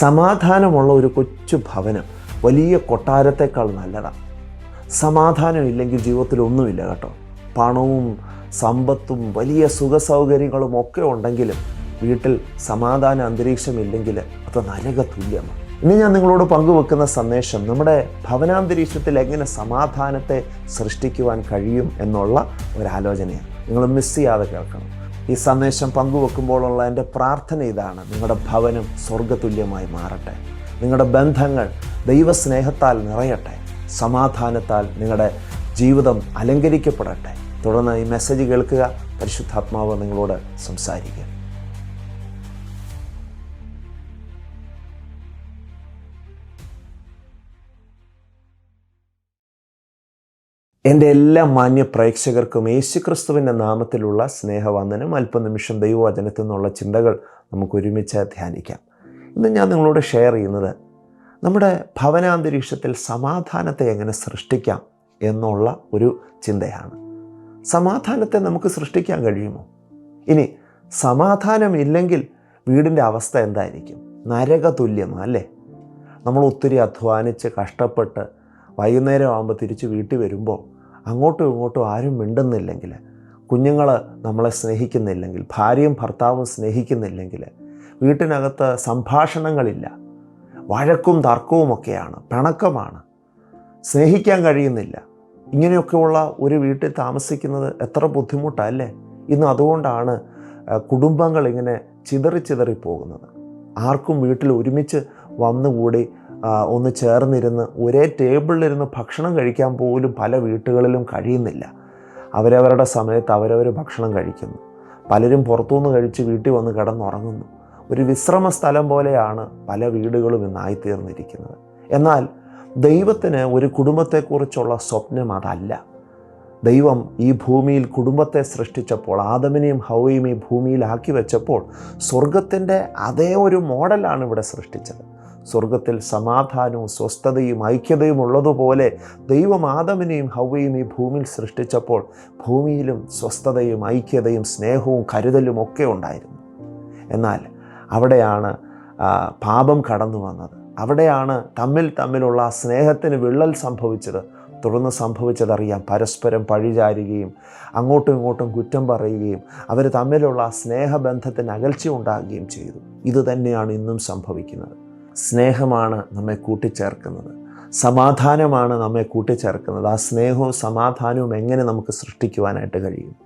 സമാധാനമുള്ള ഒരു കൊച്ചു ഭവനം വലിയ കൊട്ടാരത്തേക്കാൾ നല്ലതാണ് സമാധാനം ഇല്ലെങ്കിൽ ജീവിതത്തിൽ ഒന്നുമില്ല കേട്ടോ. പണവും സമ്പത്തും വലിയ സുഖ സൗകര്യങ്ങളും ഒക്കെ ഉണ്ടെങ്കിലും വീട്ടിൽ സമാധാന അന്തരീക്ഷമില്ലെങ്കിൽ അത് നരക തുല്യമാണ് ഇനി ഞാൻ നിങ്ങളോട് പങ്കുവെക്കുന്ന സന്ദേശം നമ്മുടെ ഭവനാന്തരീക്ഷത്തിൽ എങ്ങനെ സമാധാനത്തെ സൃഷ്ടിക്കുവാൻ കഴിയും എന്നുള്ള ഒരാലോചനയാണ്. നിങ്ങൾ മിസ് ചെയ്യാതെ കേൾക്കണം. ഈ സന്ദേശം പങ്കുവെക്കുമ്പോഴുള്ള എന്റെ പ്രാർത്ഥന ഇതാണ്. നിങ്ങളുടെ ഭവനം സ്വർഗതുല്യമായി മാറട്ടെ. നിങ്ങളുടെ ബന്ധങ്ങൾ ദൈവസ്നേഹത്താൽ നിറയട്ടെ. സമാധാനത്താൽ നിങ്ങളുടെ ജീവിതം അലങ്കരിക്കപ്പെടട്ടെ. തുടർന്ന് ഈ മെസ്സേജ് കേൾക്കുക. പരിശുദ്ധാത്മാവ് നിങ്ങളോട് സംസാരിക്കുക എന്റെ എല്ലാ മാന്യ പ്രേക്ഷകർക്കും യേശുക്രിസ്തുവിന്റെ നാമത്തിലുള്ള സ്നേഹവന്ദനം അല്പനിമിഷം ദൈവവചനത്തിൽ നിന്നുള്ള ചിന്തകൾ നമുക്ക് ഒരുമിച്ച് ധ്യാനിക്കാം. ഇന്ന് ഞാൻ നിങ്ങളോട് ഷെയർ ചെയ്യുന്നത് നമ്മുടെ ഭവനാന്തരീക്ഷത്തിൽ സമാധാനത്തെ എങ്ങനെ സൃഷ്ടിക്കാം എന്നുള്ള ഒരു ചിന്തയാണ്. സമാധാനത്തെ നമുക്ക് സൃഷ്ടിക്കാൻ കഴിയുമോ? ഇനി സമാധാനം ഇല്ലെങ്കിൽ വീടിന്റെ അവസ്ഥ എന്തായിരിക്കും? നരക തുല്യമാണ് അല്ലേ? നമ്മൾ ഒത്തിരി അധ്വാനിച്ച് കഷ്ടപ്പെട്ട് വൈകുന്നേരം ആകുമ്പോൾ തിരിച്ച് വീട്ടിൽ വരുമ്പോൾ അങ്ങോട്ടും ഇങ്ങോട്ടും ആരും മിണ്ടുന്നില്ലെങ്കിൽ കുഞ്ഞുങ്ങൾ നമ്മളെ സ്നേഹിക്കുന്നില്ലെങ്കിൽ ഭാര്യയും ഭർത്താവും സ്നേഹിക്കുന്നില്ലെങ്കിൽ വീട്ടിനകത്ത് സംഭാഷണങ്ങളില്ല. വഴക്കും തർക്കവുമൊക്കെയാണ് പിണക്കമാണ്. സ്നേഹിക്കാൻ കഴിയുന്നില്ല. ഇങ്ങനെയൊക്കെയുള്ള ഒരു വീട്ടിൽ താമസിക്കുന്നത് എത്ര ബുദ്ധിമുട്ടല്ലേ ഇന്ന് അതുകൊണ്ടാണ് കുടുംബങ്ങൾ ഇങ്ങനെ ചിതറി ചിതറി പോകുന്നത്. ആർക്കും വീട്ടിൽ ഒരുമിച്ച് വന്നുകൂടി ഒന്ന് ചേർന്നിരുന്ന് ഒരേ ടേബിളിലിരുന്ന് ഭക്ഷണം കഴിക്കാൻ പോലും പല വീട്ടുകളിലും കഴിയുന്നില്ല. അവരവരുടെ സമയത്ത് അവരവർ ഭക്ഷണം കഴിക്കുന്നു. പലരും പുറത്തുനിന്ന് കഴിച്ച് വീട്ടിൽ വന്ന് കിടന്നുറങ്ങുന്നു. ഒരു വിശ്രമ സ്ഥലം പോലെയാണ് പല വീടുകളും ഇന്നായിത്തീർന്നിരിക്കുന്നത് എന്നാൽ ദൈവത്തിന് ഒരു കുടുംബത്തെക്കുറിച്ചുള്ള സ്വപ്നം അതല്ല. ദൈവം ഈ ഭൂമിയിൽ കുടുംബത്തെ സൃഷ്ടിച്ചപ്പോൾ ആദമിനെയും ഹൗവയും ഈ ഭൂമിയിലാക്കി വെച്ചപ്പോൾ സ്വർഗത്തിന്റെ അതേ ഒരു മോഡലാണ് ഇവിടെ സൃഷ്ടിച്ചത്. സ്വർഗത്തിൽ സമാധാനവും സ്വസ്ഥതയും ഐക്യതയും ഉള്ളതുപോലെ ദൈവം ആദമിനെയും ഹൗവയും ഈ ഭൂമിയിൽ സൃഷ്ടിച്ചപ്പോൾ ഭൂമിയിലും സ്വസ്ഥതയും ഐക്യതയും സ്നേഹവും കരുതലും ഒക്കെ ഉണ്ടായിരുന്നു. എന്നാൽ അവിടെയാണ് പാപം കടന്നു വന്നത്. അവിടെയാണ് തമ്മിൽ തമ്മിലുള്ള സ്നേഹത്തിന് വിള്ളൽ സംഭവിച്ചത്. തുടർന്ന് സംഭവിച്ചതറിയാം പരസ്പരം പഴിചാരുകയും അങ്ങോട്ടും ഇങ്ങോട്ടും കുറ്റം പറയുകയും അവർ തമ്മിലുള്ള സ്നേഹബന്ധത്തിന് അകൽച്ച ഉണ്ടാകുകയും ചെയ്തു. ഇത് തന്നെയാണ് ഇന്നും സംഭവിക്കുന്നത്. സ്നേഹമാണ് നമ്മെ കൂട്ടിച്ചേർക്കുന്നത്. സമാധാനമാണ് നമ്മെ കൂട്ടിച്ചേർക്കുന്നത്. ആ സ്നേഹവും സമാധാനവും എങ്ങനെ നമുക്ക് സൃഷ്ടിക്കുവാനായിട്ട് കഴിയും?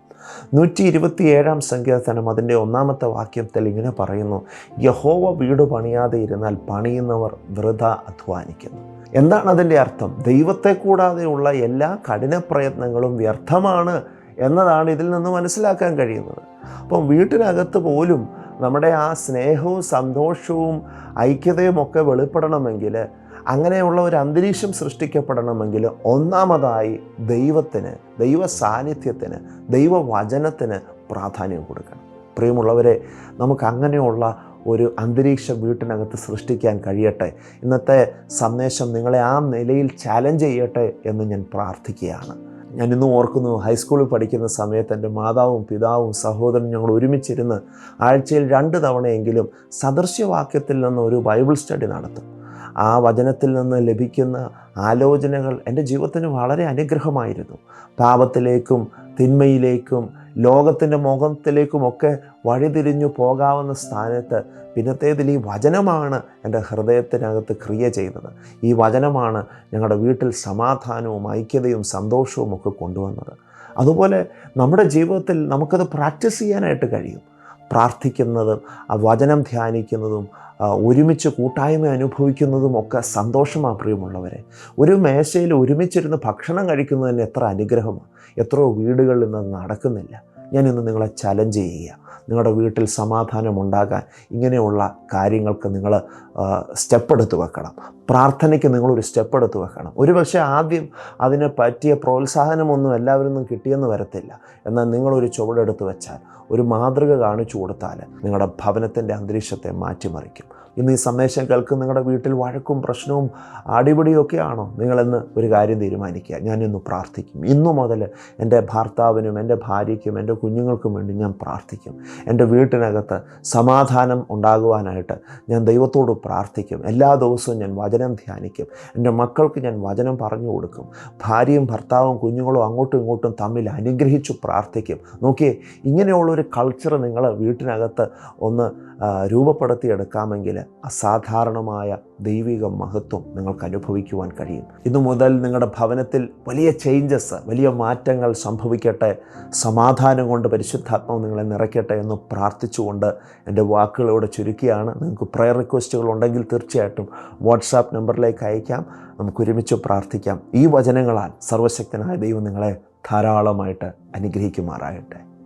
നൂറ്റി ഇരുപത്തിയേഴാം സങ്കീർത്തനം അതിന്റെ ഒന്നാമത്തെ വാക്യത്തിൽ ഇങ്ങനെ പറയുന്നു യഹോവ വീട് പണിയാതെ ഇരുന്നാൽ പണിയുന്നവർ വൃഥ അധ്വാനിക്കുന്നു. എന്താണ് അതിന്റെ അർത്ഥം? ദൈവത്തെ കൂടാതെയുള്ള എല്ലാ കഠിന പ്രയത്നങ്ങളും വ്യർത്ഥമാണ് എന്നതാണ് ഇതിൽ നിന്ന് മനസ്സിലാക്കാൻ കഴിയുന്നത്. അപ്പം വീട്ടിനകത്ത് പോലും നമ്മുടെ ആ സ്നേഹവും സന്തോഷവും ഐക്യതയും ഒക്കെ വെളിപ്പെടണമെങ്കിൽ അങ്ങനെയുള്ള ഒരു അന്തരീക്ഷം സൃഷ്ടിക്കപ്പെടണമെങ്കിൽ ഒന്നാമതായി ദൈവത്തിന് ദൈവ സാന്നിധ്യത്തിന് ദൈവവചനത്തിന് പ്രാധാന്യം കൊടുക്കണം. പ്രിയമുള്ളവരെ നമുക്ക് അങ്ങനെയുള്ള ഒരു അന്തരീക്ഷം വീട്ടിനകത്ത് സൃഷ്ടിക്കാൻ കഴിയട്ടെ. ഇന്നത്തെ സന്ദേശം നിങ്ങളെ ആ നിലയിൽ ചാലഞ്ച് ചെയ്യട്ടെ എന്ന് ഞാൻ പ്രാർത്ഥിക്കുകയാണ്. ഞാൻ ഇന്നും ഓർക്കുന്നു ഹൈസ്കൂളിൽ പഠിക്കുന്ന സമയത്ത് എന്റെ മാതാവും പിതാവും സഹോദരനും ഞങ്ങൾ ഒരുമിച്ചിരുന്ന് ആഴ്ചയിൽ രണ്ട് തവണയെങ്കിലും സദൃശ്യവാക്യത്തിൽ നിന്ന് ഒരു ബൈബിൾ സ്റ്റഡി നടത്തും. ആ വചനത്തിൽ നിന്ന് ലഭിക്കുന്ന ആലോചനകൾ എന്റെ ജീവിതത്തിന് വളരെ അനുഗ്രഹമായിരുന്നു. പാപത്തിലേക്കും തിന്മയിലേക്കും ലോകത്തിന്റെ മുഖത്തിലേക്കുമൊക്കെ വഴിതിരിഞ്ഞു പോകാവുന്ന സ്ഥാനത്ത് പിന്നത്തേതിൽ ഈ വചനമാണ് എന്റെ ഹൃദയത്തിനകത്ത് ക്രിയ ചെയ്തത് ഈ വചനമാണ് ഞങ്ങളുടെ വീട്ടിൽ സമാധാനവും ഐക്യതയും സന്തോഷവും ഒക്കെ കൊണ്ടുവന്നത്. അതുപോലെ നമ്മുടെ ജീവിതത്തിൽ നമുക്കത് പ്രാക്ടീസ് ചെയ്യാനായിട്ട് കഴിയും. പ്രാർത്ഥിക്കുന്നതും ആ വചനം ധ്യാനിക്കുന്നതും ഒരുമിച്ച് കൂട്ടായ്മ അനുഭവിക്കുന്നതും ഒക്കെ സന്തോഷമാണ് പ്രിയമുള്ളവരെ. ഒരു മേശയിൽ ഒരുമിച്ചിരുന്ന് ഭക്ഷണം കഴിക്കുന്നത് എത്ര അനുഗ്രഹമാണ്. എത്രയോ വീടുകളിൽ നിന്ന് നടക്കുന്നില്ല. ഞാനിന്ന് നിങ്ങളെ ചലഞ്ച് ചെയ്യുക. നിങ്ങളുടെ വീട്ടിൽ സമാധാനം ഉണ്ടാകാൻ ഇങ്ങനെയുള്ള കാര്യങ്ങൾക്ക് നിങ്ങൾ സ്റ്റെപ്പ് എടുത്ത് വെക്കണം. പ്രാർത്ഥനയ്ക്ക് നിങ്ങളൊരു സ്റ്റെപ്പ് എടുത്ത് വെക്കണം. ഒരു പക്ഷേ ആദ്യം അതിന് പറ്റിയ പ്രോത്സാഹനമൊന്നും എല്ലാവരും ഒന്നും കിട്ടിയെന്ന് വരത്തില്ല. എന്നാൽ നിങ്ങളൊരു ചുവടെടുത്ത് വെച്ചാൽ ഒരു മാതൃക കാണിച്ചു കൊടുത്താൽ നിങ്ങളുടെ ഭവനത്തിന്റെ അന്തരീക്ഷത്തെ മാറ്റിമറിക്കും. ഇന്ന് ഈ സന്ദേശം കേൾക്കുന്ന നിങ്ങളുടെ വീട്ടിൽ വഴക്കും പ്രശ്നവും അടിപിടിയും ഒക്കെ ആണോ നിങ്ങളെന്ന് ഒരു കാര്യം തീരുമാനിക്കുക. ഞാനിന്ന് പ്രാർത്ഥിക്കും. ഇന്നു മുതൽ എന്റെ ഭർത്താവിനും എന്റെ ഭാര്യയ്ക്കും എന്റെ കുഞ്ഞുങ്ങൾക്കും വേണ്ടി ഞാൻ പ്രാർത്ഥിക്കും. എന്റെ വീട്ടിനകത്ത് സമാധാനം ഉണ്ടാകുവാനായിട്ട് ഞാൻ ദൈവത്തോട് പ്രാർത്ഥിക്കും. എല്ലാ ദിവസവും ഞാൻ വചനം ധ്യാനിക്കും. എന്റെ മക്കൾക്ക് ഞാൻ വചനം പറഞ്ഞു കൊടുക്കും. ഭാര്യയും ഭർത്താവും കുഞ്ഞുങ്ങളും അങ്ങോട്ടും ഇങ്ങോട്ടും തമ്മിൽ അനുഗ്രഹിച്ചു പ്രാർത്ഥിക്കും. നോക്കിയേ ഇങ്ങനെയുള്ളൊരു കൾച്ചർ നിങ്ങൾ വീട്ടിനകത്ത് ഒന്ന് രൂപപ്പെടുത്തിയെടുക്കാമെങ്കിൽ അസാധാരണമായ ദൈവിക മഹത്വം നിങ്ങൾക്ക് അനുഭവിക്കുവാൻ കഴിയും. ഇന്നു മുതൽ നിങ്ങളുടെ ഭവനത്തിൽ വലിയ ചേഞ്ചസ് വലിയ മാറ്റങ്ങൾ സംഭവിക്കട്ടെ. സമാധാനം കൊണ്ട് പരിശുദ്ധാത്മാവ് നിങ്ങളെ നിറയ്ക്കട്ടെ എന്ന് പ്രാർത്ഥിച്ചുകൊണ്ട് എന്റെ വാക്കുകളോട് ചുരുക്കിയാണ്. നിങ്ങൾക്ക് പ്രയർ റിക്വസ്റ്റുകൾ ഉണ്ടെങ്കിൽ തീർച്ചയായിട്ടും വാട്സാപ്പ് നമ്പറിലേക്ക് അയക്കാം. നമുക്ക് ഒരുമിച്ച് പ്രാർത്ഥിക്കാം. ഈ വചനങ്ങളാൽ സർവശക്തനായ ദൈവം നിങ്ങളെ ധാരാളമായിട്ട് അനുഗ്രഹിക്കുമാറാകട്ടെ.